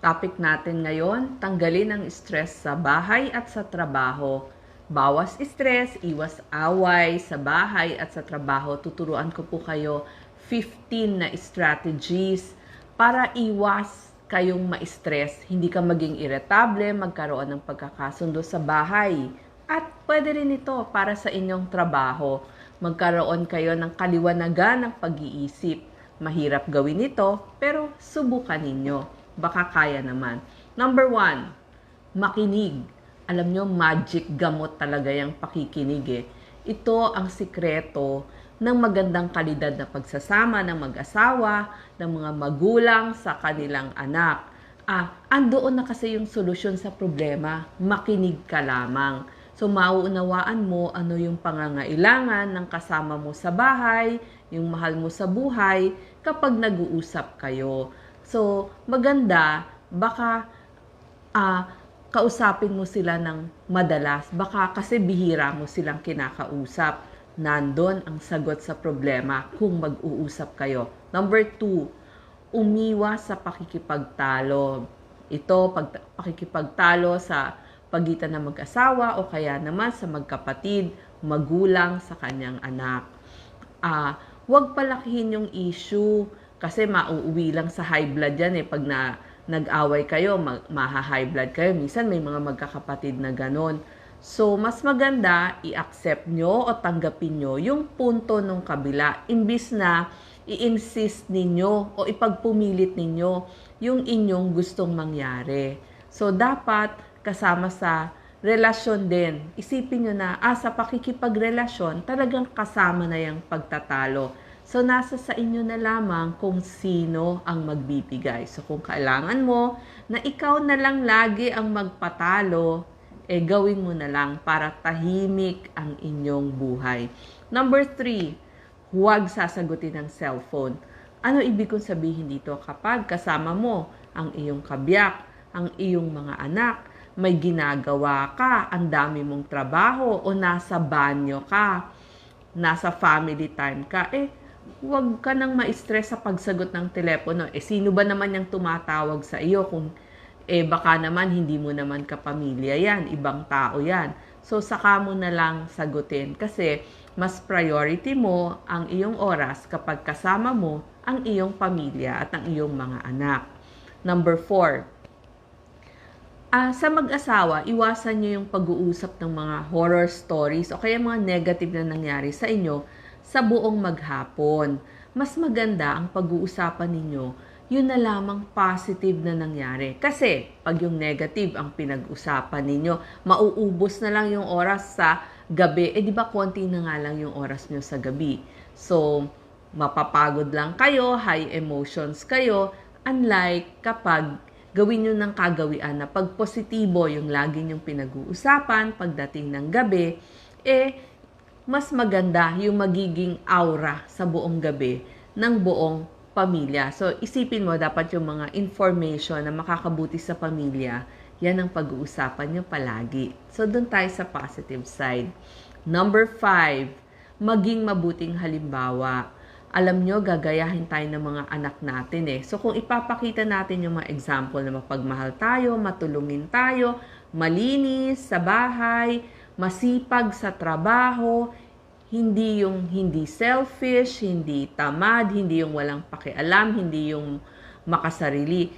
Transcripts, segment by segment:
Topic natin ngayon, tanggalin ang stress sa bahay at sa trabaho. Bawas stress, iwas away sa bahay at sa trabaho. Tuturuan ko po kayo 15 na strategies para iwas kayong ma-stress, hindi ka maging irritable, magkaroon ng pagkakasundo sa bahay. At pwede rin ito para sa inyong trabaho. Magkaroon kayo ng kaliwanagan ng pag-iisip. Mahirap gawin ito, pero subukan ninyo baka kaya naman. Number one, makinig. Alam nyo, magic gamot talaga yung pakikinig eh. Ito ang sikreto ng magandang kalidad na pagsasama ng mag-asawa, ng mga magulang sa kanilang anak. Ah, andoon na kasi yung solusyon sa problema. Makinig ka lamang. So, mauunawaan mo ano yung pangangailangan ng kasama mo sa bahay, yung mahal mo sa buhay, kapag nag-uusap kayo. So, maganda, baka uh, kausapin mo sila ng madalas. Baka kasi bihira mo silang kinakausap. Nandon ang sagot sa problema kung mag-uusap kayo. Number two, umiwas sa pakikipagtalo. Ito, pag, pakikipagtalo sa pagitan ng mag-asawa o kaya naman sa magkapatid, magulang sa kanyang anak. Uh, huwag palakihin yung issue kasi mauuwi lang sa high blood yan eh. Pag na, nag-away kayo, ma- maha-high blood kayo. Minsan may mga magkakapatid na ganon. So, mas maganda i-accept nyo o tanggapin nyo yung punto ng kabila. Imbis na i-insist ninyo o ipagpumilit ninyo yung inyong gustong mangyari. So, dapat kasama sa relasyon din. Isipin nyo na, ah, sa pakikipagrelasyon, talagang kasama na yung pagtatalo So, nasa sa inyo na lamang kung sino ang magbibigay. So, kung kailangan mo na ikaw na lang lagi ang magpatalo, eh gawin mo na lang para tahimik ang inyong buhay. Number three, huwag sasagutin ng cellphone. Ano ibig kong sabihin dito? Kapag kasama mo ang iyong kabyak, ang iyong mga anak, may ginagawa ka, ang dami mong trabaho, o nasa banyo ka, nasa family time ka, eh, huwag ka nang ma-stress sa pagsagot ng telepono. Eh, sino ba naman yung tumatawag sa iyo kung eh baka naman hindi mo naman kapamilya yan, ibang tao yan. So, saka mo na lang sagutin kasi mas priority mo ang iyong oras kapag kasama mo ang iyong pamilya at ang iyong mga anak. Number four, uh, sa mag-asawa, iwasan nyo yung pag-uusap ng mga horror stories o kaya mga negative na nangyari sa inyo sa buong maghapon. Mas maganda ang pag-uusapan ninyo yun na lamang positive na nangyari. Kasi pag yung negative ang pinag-usapan ninyo, mauubos na lang yung oras sa gabi. Eh di ba konti na nga lang yung oras nyo sa gabi. So, mapapagod lang kayo, high emotions kayo, unlike kapag gawin nyo ng kagawian na pag positibo yung lagi nyong pinag-uusapan pagdating ng gabi, eh mas maganda yung magiging aura sa buong gabi ng buong pamilya. So, isipin mo, dapat yung mga information na makakabuti sa pamilya, yan ang pag-uusapan nyo palagi. So, doon tayo sa positive side. Number five, maging mabuting halimbawa. Alam nyo, gagayahin tayo ng mga anak natin eh. So, kung ipapakita natin yung mga example na mapagmahal tayo, matulungin tayo, malinis sa bahay, masipag sa trabaho, hindi yung hindi selfish, hindi tamad, hindi yung walang pakialam, hindi yung makasarili.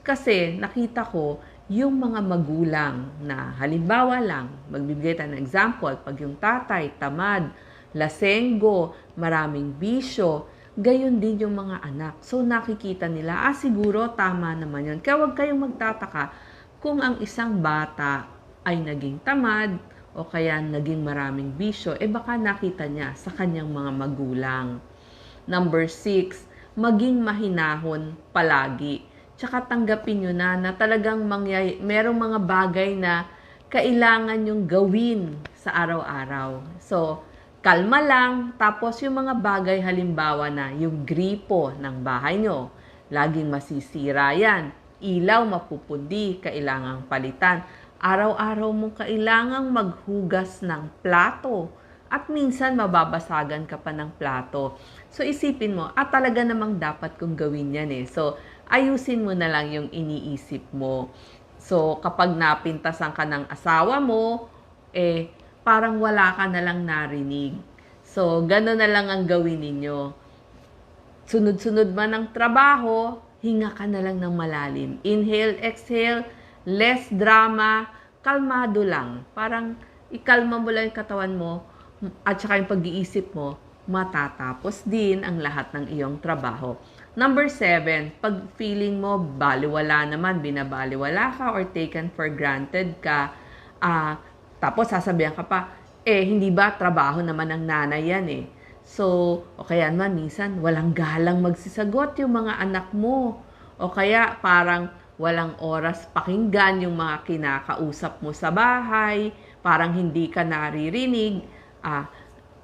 Kasi nakita ko yung mga magulang na halimbawa lang, magbibigay tayo ng example, pag yung tatay tamad, lasenggo, maraming bisyo, gayon din yung mga anak. So nakikita nila, ah siguro tama naman yun. Kaya huwag kayong magtataka kung ang isang bata ay naging tamad, o kaya naging maraming bisyo, eh baka nakita niya sa kanyang mga magulang. Number six, maging mahinahon palagi. Tsaka tanggapin nyo na na talagang mangyay, merong mga bagay na kailangan yung gawin sa araw-araw. So, kalma lang. Tapos yung mga bagay halimbawa na yung gripo ng bahay nyo, laging masisira yan. Ilaw mapupundi, kailangang palitan Araw-araw mong kailangang maghugas ng plato at minsan mababasagan ka pa ng plato. So isipin mo, at ah, talaga namang dapat kong gawin yan eh. So ayusin mo na lang yung iniisip mo. So, kapag napintasan ka ng asawa mo, eh, parang wala ka na lang narinig. So, gano'n na lang ang gawin ninyo. Sunod-sunod man ang trabaho, hinga ka na lang ng malalim. Inhale, exhale, less drama, kalmado lang. Parang ikalma mo lang yung katawan mo at saka yung pag-iisip mo, matatapos din ang lahat ng iyong trabaho. Number seven, pag feeling mo baliwala naman, binabaliwala ka or taken for granted ka, ah, tapos sasabihan ka pa, eh, hindi ba trabaho naman ng nanay yan eh. So, o kaya naman minsan, walang galang magsisagot yung mga anak mo. O kaya parang walang oras pakinggan yung mga kinakausap mo sa bahay, parang hindi ka naririnig. Ah,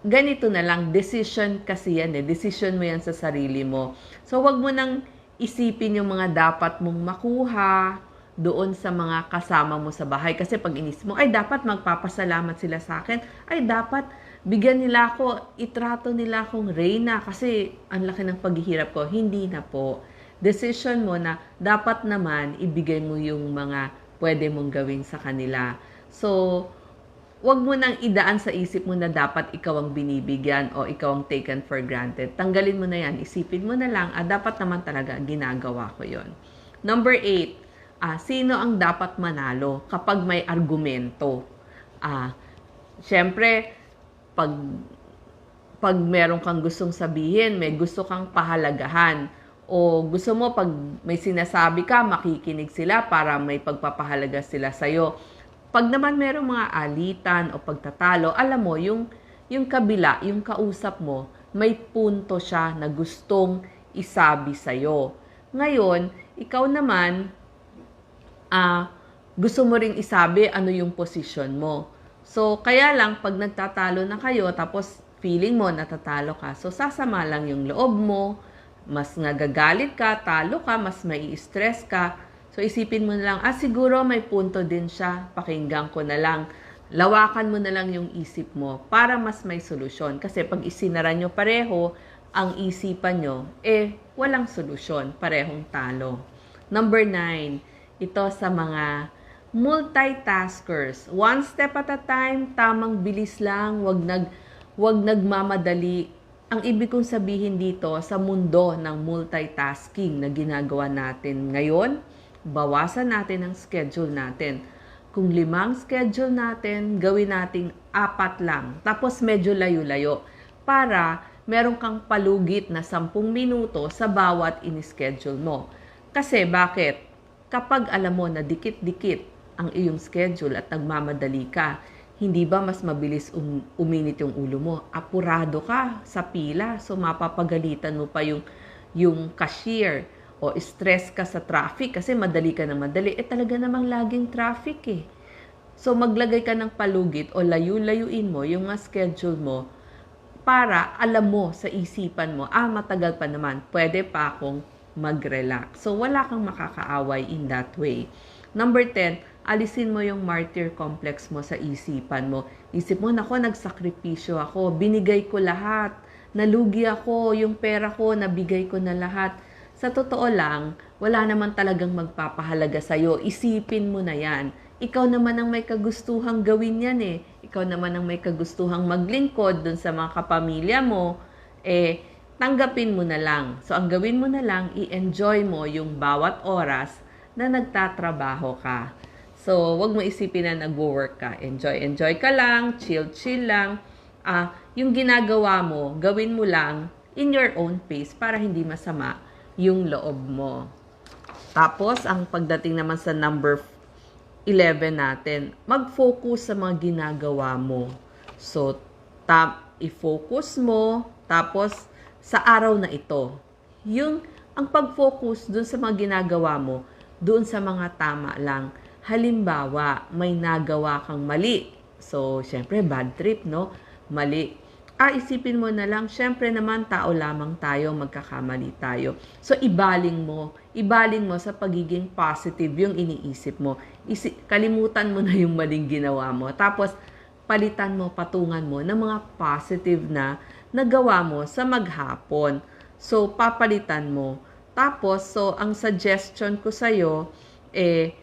ganito na lang, decision kasi yan eh. Decision mo yan sa sarili mo. So, wag mo nang isipin yung mga dapat mong makuha doon sa mga kasama mo sa bahay. Kasi pag inis mo, ay dapat magpapasalamat sila sa akin. Ay dapat bigyan nila ako, itrato nila akong reyna kasi ang laki ng paghihirap ko. Hindi na po. Decision mo na dapat naman ibigay mo yung mga pwede mong gawin sa kanila. So, wag mo nang idaan sa isip mo na dapat ikaw ang binibigyan o ikaw ang taken for granted. Tanggalin mo na yan. Isipin mo na lang, ah, dapat naman talaga ginagawa ko yon. Number eight, ah, sino ang dapat manalo kapag may argumento? Ah, Siyempre, pag pag meron kang gustong sabihin, may gusto kang pahalagahan, o gusto mo pag may sinasabi ka, makikinig sila para may pagpapahalaga sila sa'yo. Pag naman merong mga alitan o pagtatalo, alam mo, yung, yung kabila, yung kausap mo, may punto siya na gustong isabi sa'yo. Ngayon, ikaw naman, ah, gusto mo ring isabi ano yung posisyon mo. So, kaya lang, pag nagtatalo na kayo, tapos feeling mo natatalo ka, so sasama lang yung loob mo, mas nagagalit ka, talo ka, mas mai stress ka. So, isipin mo na lang, ah, siguro may punto din siya, pakinggan ko na lang. Lawakan mo na lang yung isip mo para mas may solusyon. Kasi pag isinara nyo pareho, ang isipan nyo, eh, walang solusyon, parehong talo. Number nine, ito sa mga multitaskers. One step at a time, tamang bilis lang, wag nag wag nagmamadali. Ang ibig kong sabihin dito sa mundo ng multitasking na ginagawa natin ngayon, bawasan natin ang schedule natin. Kung limang schedule natin, gawin nating apat lang. Tapos medyo layo-layo para meron kang palugit na 10 minuto sa bawat in-schedule mo. Kasi bakit? Kapag alam mo na dikit-dikit ang iyong schedule at nagmamadali ka, hindi ba mas mabilis um, uminit yung ulo mo? Apurado ka sa pila, so mapapagalitan mo pa yung, yung cashier o stress ka sa traffic kasi madali ka na madali. Eh talaga namang laging traffic eh. So maglagay ka ng palugit o layu-layuin mo yung mga schedule mo para alam mo sa isipan mo, ah matagal pa naman, pwede pa akong mag-relax. So wala kang makakaaway in that way. Number 10, alisin mo yung martyr complex mo sa isipan mo. Isip mo, nako, nagsakripisyo ako, binigay ko lahat, nalugi ako, yung pera ko, nabigay ko na lahat. Sa totoo lang, wala naman talagang magpapahalaga sa'yo. Isipin mo na yan. Ikaw naman ang may kagustuhang gawin yan eh. Ikaw naman ang may kagustuhang maglingkod dun sa mga kapamilya mo. Eh, tanggapin mo na lang. So, ang gawin mo na lang, i-enjoy mo yung bawat oras na nagtatrabaho ka. So, wag mo isipin na nagwo-work ka. Enjoy, enjoy ka lang, chill, chill lang. Ah, yung ginagawa mo, gawin mo lang in your own pace para hindi masama yung loob mo. Tapos, ang pagdating naman sa number 11 natin, mag-focus sa mga ginagawa mo. So, tap, i-focus mo, tapos sa araw na ito, yung ang pag-focus dun sa mga ginagawa mo, dun sa mga tama lang. Halimbawa, may nagawa kang mali. So, syempre, bad trip, no? Mali ah, isipin mo na lang, syempre naman tao lamang tayo, magkakamali tayo. So, ibaling mo, ibaling mo sa pagiging positive yung iniisip mo. Isi, kalimutan mo na yung maling ginawa mo. Tapos, palitan mo, patungan mo ng mga positive na nagawa mo sa maghapon. So, papalitan mo. Tapos, so, ang suggestion ko sa'yo, eh,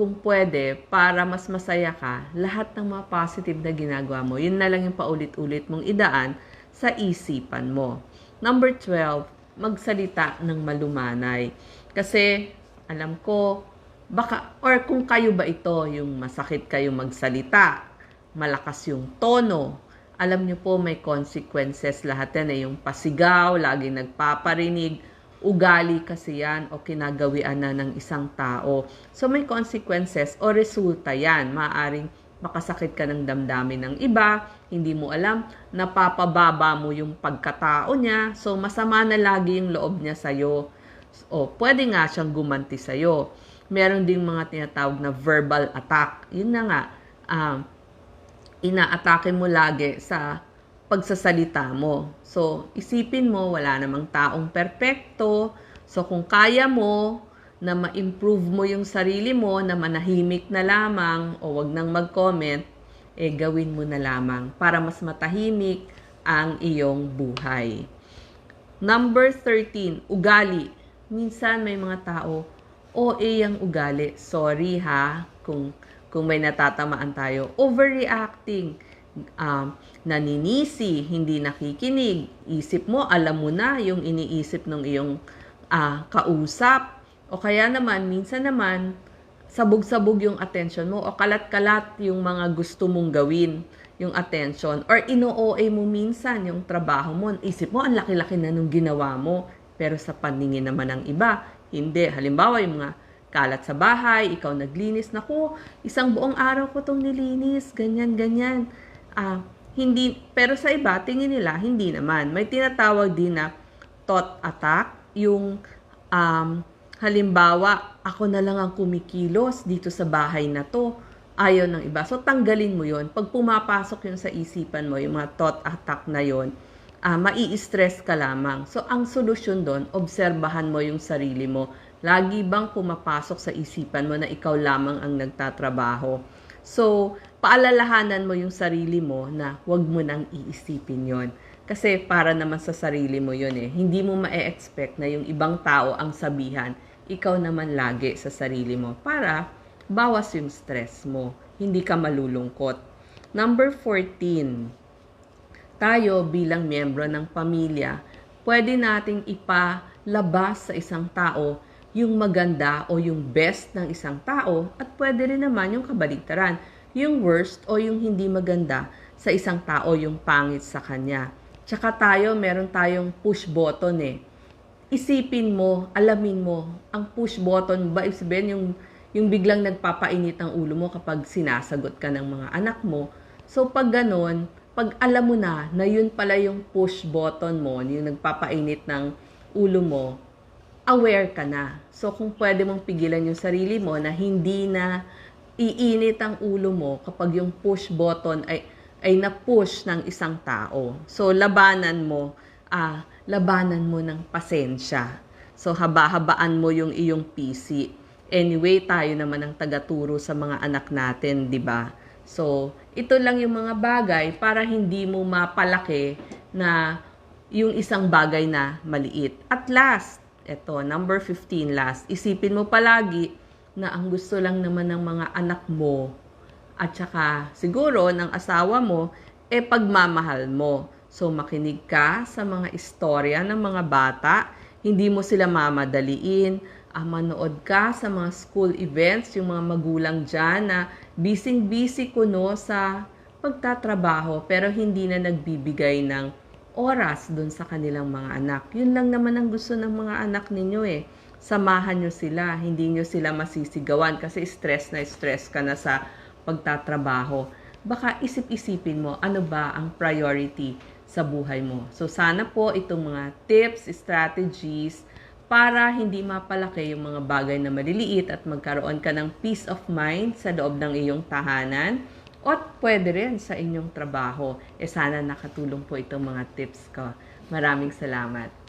kung pwede, para mas masaya ka, lahat ng mga positive na ginagawa mo, yun na lang yung paulit-ulit mong idaan sa isipan mo. Number 12, magsalita ng malumanay. Kasi, alam ko, baka, or kung kayo ba ito, yung masakit kayo magsalita, malakas yung tono, alam nyo po may consequences lahat yan eh, yung pasigaw, lagi nagpaparinig, ugali kasi yan o kinagawian na ng isang tao. So may consequences o resulta yan. Maaring makasakit ka ng damdamin ng iba, hindi mo alam, napapababa mo yung pagkatao niya, so masama na lagi yung loob niya sa'yo. O pwede nga siyang gumanti sa'yo. Meron ding mga tinatawag na verbal attack. Yun na nga, um, inaatake mo lagi sa pagsasalita mo. So, isipin mo, wala namang taong perpekto. So, kung kaya mo na ma-improve mo yung sarili mo, na manahimik na lamang o wag nang mag-comment, eh gawin mo na lamang para mas matahimik ang iyong buhay. Number 13, ugali. Minsan may mga tao, OA ang ugali. Sorry ha, kung, kung may natatamaan tayo. Overreacting um, naninisi, hindi nakikinig. Isip mo, alam mo na yung iniisip ng iyong uh, kausap. O kaya naman, minsan naman, sabog-sabog yung attention mo o kalat-kalat yung mga gusto mong gawin yung attention or ino-OA mo minsan yung trabaho mo. Isip mo, ang laki-laki na nung ginawa mo. Pero sa paningin naman ng iba, hindi. Halimbawa, yung mga kalat sa bahay, ikaw naglinis, naku, isang buong araw ko tong nilinis, ganyan, ganyan. Ah, hindi, pero sa iba, tingin nila, hindi naman. May tinatawag din na thought attack, yung um, halimbawa, ako na lang ang kumikilos dito sa bahay na to. Ayaw ng iba. So, tanggalin mo yon Pag pumapasok yun sa isipan mo, yung mga thought attack na yon uh, mai-stress ka lamang. So, ang solusyon doon, obserbahan mo yung sarili mo. Lagi bang pumapasok sa isipan mo na ikaw lamang ang nagtatrabaho? So, paalalahanan mo yung sarili mo na huwag mo nang iisipin yon Kasi para naman sa sarili mo yon eh. Hindi mo ma-expect na yung ibang tao ang sabihan, ikaw naman lagi sa sarili mo para bawas yung stress mo. Hindi ka malulungkot. Number 14. Tayo bilang miyembro ng pamilya, pwede nating ipalabas sa isang tao yung maganda o yung best ng isang tao at pwede rin naman yung kabaligtaran yung worst o yung hindi maganda sa isang tao yung pangit sa kanya. Tsaka tayo, meron tayong push button eh. Isipin mo, alamin mo, ang push button ba, sabihin yung, yung biglang nagpapainit ang ulo mo kapag sinasagot ka ng mga anak mo. So pag ganon, pag alam mo na na yun pala yung push button mo, yung nagpapainit ng ulo mo, aware ka na. So kung pwede mong pigilan yung sarili mo na hindi na iinit ang ulo mo kapag yung push button ay ay na-push ng isang tao. So labanan mo, ah, labanan mo ng pasensya. So haba-habaan mo yung iyong PC. Anyway, tayo naman ang tagaturo sa mga anak natin, 'di ba? So, ito lang yung mga bagay para hindi mo mapalaki na yung isang bagay na maliit. At last, ito, number 15 last, isipin mo palagi na ang gusto lang naman ng mga anak mo at saka siguro ng asawa mo, e eh, pagmamahal mo. So makinig ka sa mga istorya ng mga bata, hindi mo sila mamadaliin, ah, manood ka sa mga school events, yung mga magulang dyan na busy-busy kuno sa pagtatrabaho pero hindi na nagbibigay ng oras dun sa kanilang mga anak. Yun lang naman ang gusto ng mga anak ninyo eh samahan nyo sila, hindi nyo sila masisigawan kasi stress na stress ka na sa pagtatrabaho. Baka isip-isipin mo ano ba ang priority sa buhay mo. So sana po itong mga tips, strategies, para hindi mapalaki yung mga bagay na maliliit at magkaroon ka ng peace of mind sa loob ng iyong tahanan at pwede rin sa inyong trabaho. E sana nakatulong po itong mga tips ko. Maraming salamat.